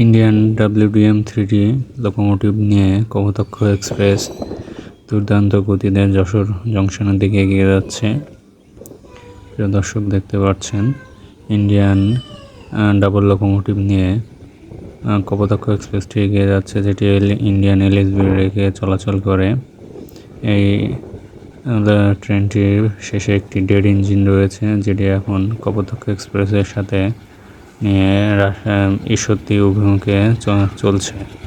Indian WDM three D locomotive নিয়ে Kapotaksha express দুর্দান্ত গতিতে যশোর জংশনের দিকে এগিয়ে যাচ্ছে। প্রিয় দর্শক, দেখতে পাচ্ছেন ইন্ডিয়ান ডাবল লোকোমোটিভ নিয়ে কপোতাক্ষ এক্সপ্রেসটি এগিয়ে যাচ্ছে, যেটি ইন্ডিয়ান এলএসবি রেখে চলাচল করে। এই ট্রেনটির শেষে একটি ডেড ইঞ্জিন রয়েছে, যেটি এখন কপোতাক্ষ এক্সপ্রেসের সাথে নিয়ে ঈশ্বরদী অভিমুখে চলছে।